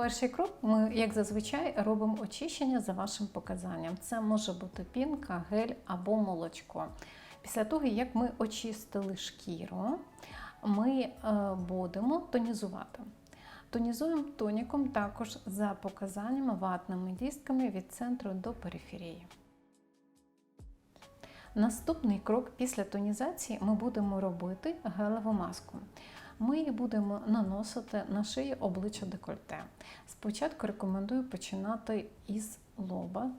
Перший крок ми, як зазвичай, робимо очищення за вашим показанням. Це може бути пінка, гель або молочко. Після того, як ми очистили шкіру, ми е, будемо тонізувати. Тонізуємо тоніком також за показаннями ватними дістками від центру до периферії. Наступний крок після тонізації ми будемо робити гелеву маску. Ми її будемо наносити на шиї обличчя декольте. Спочатку рекомендую починати із лоба.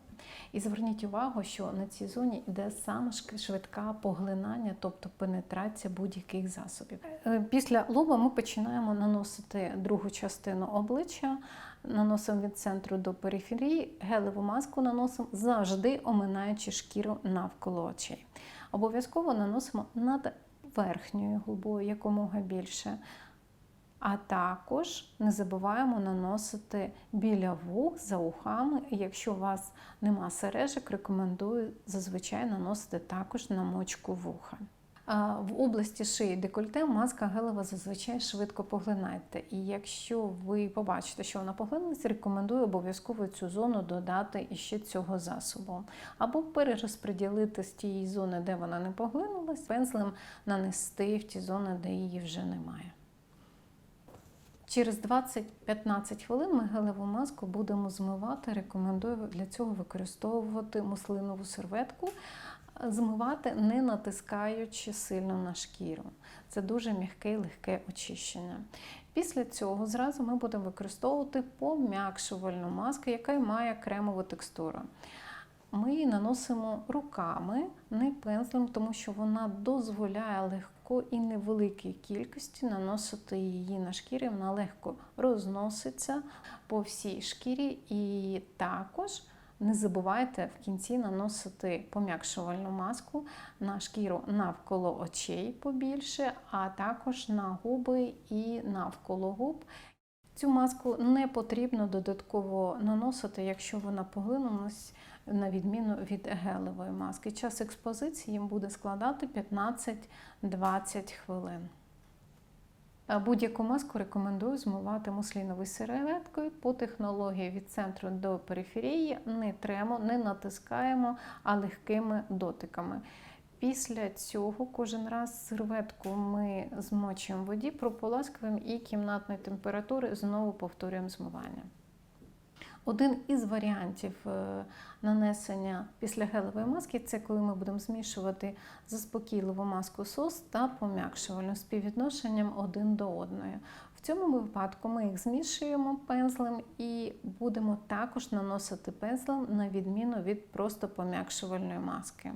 І зверніть увагу, що на цій зоні йде саме швидка поглинання, тобто пенетрація будь-яких засобів. Е, Після лоба ми починаємо наносити другу частину обличчя, наносимо від центру до периферії, гелеву маску наносимо завжди оминаючи шкіру навколо очей. Обов'язково наносимо над верхньою губою якомога більше. А також не забуваємо наносити біля вух за ухами. Якщо у вас нема сережок, рекомендую зазвичай наносити також на мочку вуха. В області шиї декольте маска гелева зазвичай швидко поглинаєте. І якщо ви побачите, що вона поглинулася, рекомендую обов'язково цю зону додати іще цього засобу. Або перерозподілити з тієї зони, де вона не поглинулась, пензлем нанести в ті зони, де її вже немає. Через 20-15 хвилин ми гелеву маску будемо змивати. Рекомендую для цього використовувати муслинову серветку, змивати не натискаючи сильно на шкіру. Це дуже м'яке і легке очищення. Після цього зразу ми будемо використовувати пом'якшувальну маску, яка має кремову текстуру. Ми її наносимо руками, не пензлем, тому що вона дозволяє легко і невеликій кількості наносити її на шкірі. Вона легко розноситься по всій шкірі. І також не забувайте в кінці наносити пом'якшувальну маску на шкіру навколо очей побільше, а також на губи і навколо губ. Цю маску не потрібно додатково наносити, якщо вона поглинулась, на відміну від гелевої маски. Час експозиції їм буде складати 15-20 хвилин. Будь-яку маску рекомендую змивати мусліновою серветкою по технології від центру до периферії. Не тремо, не натискаємо, а легкими дотиками. Після цього кожен раз серветку ми змочуємо в воді, прополаскуємо і кімнатної температури знову повторюємо змивання. Один із варіантів е, нанесення після гелевої маски це коли ми будемо змішувати заспокійливу маску сос та пом'якшувальну співвідношенням один до одної. В цьому випадку ми їх змішуємо пензлем і будемо також наносити пензлем на відміну від просто пом'якшувальної маски.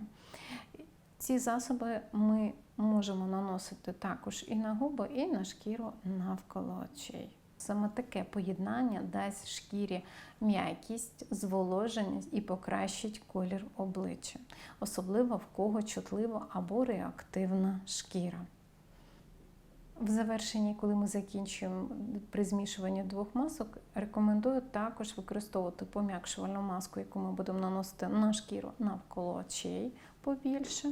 Ці засоби ми можемо наносити також і на губи, і на шкіру навколо очей. Саме таке поєднання дасть шкірі м'якість, зволоженість і покращить колір обличчя, особливо в кого чутлива або реактивна шкіра. В завершенні, коли ми закінчуємо при змішуванні двох масок, рекомендую також використовувати пом'якшувальну маску, яку ми будемо наносити на шкіру навколо очей побільше,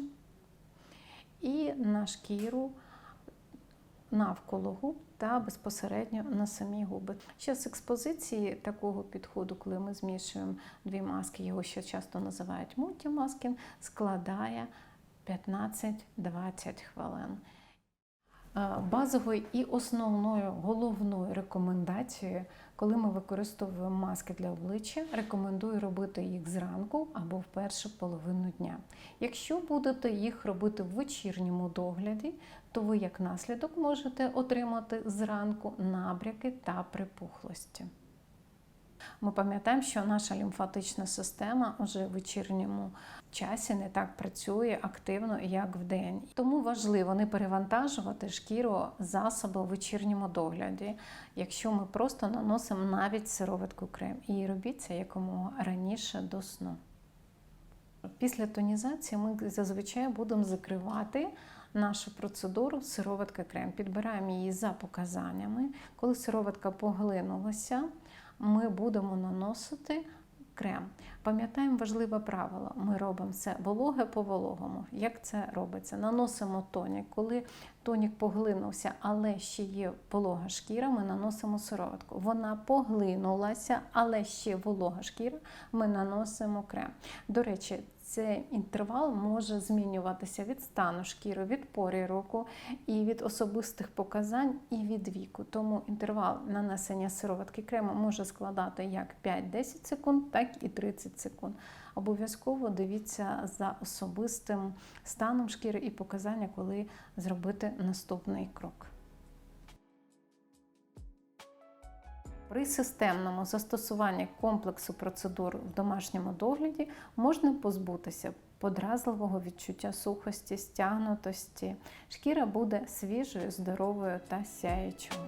і на шкіру навколо губ та безпосередньо на самі губи. Ще з експозиції такого підходу, коли ми змішуємо дві маски, його ще часто називають мультімаскін, складає 15-20 хвилин. Е, Базовою і основною головною рекомендацією, коли ми використовуємо маски для обличчя, рекомендую робити їх зранку або в першу половину дня. Якщо будете їх робити в вечірньому догляді, то ви як наслідок можете отримати зранку набряки та припухлості. Ми пам'ятаємо, що наша лімфатична система вже в вечірньому часі не так працює активно, як в день. Тому важливо не перевантажувати шкіру засоби у вечірньому догляді, якщо ми просто наносимо навіть сироватку крем. І робіть це якомога раніше до сну. Після тонізації ми зазвичай будемо закривати нашу процедуру сироватка крем. Підбираємо її за показаннями. Коли сироватка поглинулася, ми будемо наносити крем. Пам'ятаємо важливе правило: ми робимо це вологе по вологому. Як це робиться? Наносимо тонік. Коли тонік поглинувся, але ще є волога шкіра, ми наносимо сироватку. Вона поглинулася, але ще волога шкіра, ми наносимо крем. До речі, цей інтервал може змінюватися від стану шкіри, від пори року, і від особистих показань, і від віку. Тому інтервал нанесення сироватки крему може складати як 5-10 секунд, так і 30 секунд. Обов'язково дивіться за особистим станом шкіри і показання, коли зробити наступний крок. При системному застосуванні комплексу процедур в домашньому догляді можна позбутися подразливого відчуття сухості, стягнутості. Шкіра буде свіжою, здоровою та сяючою.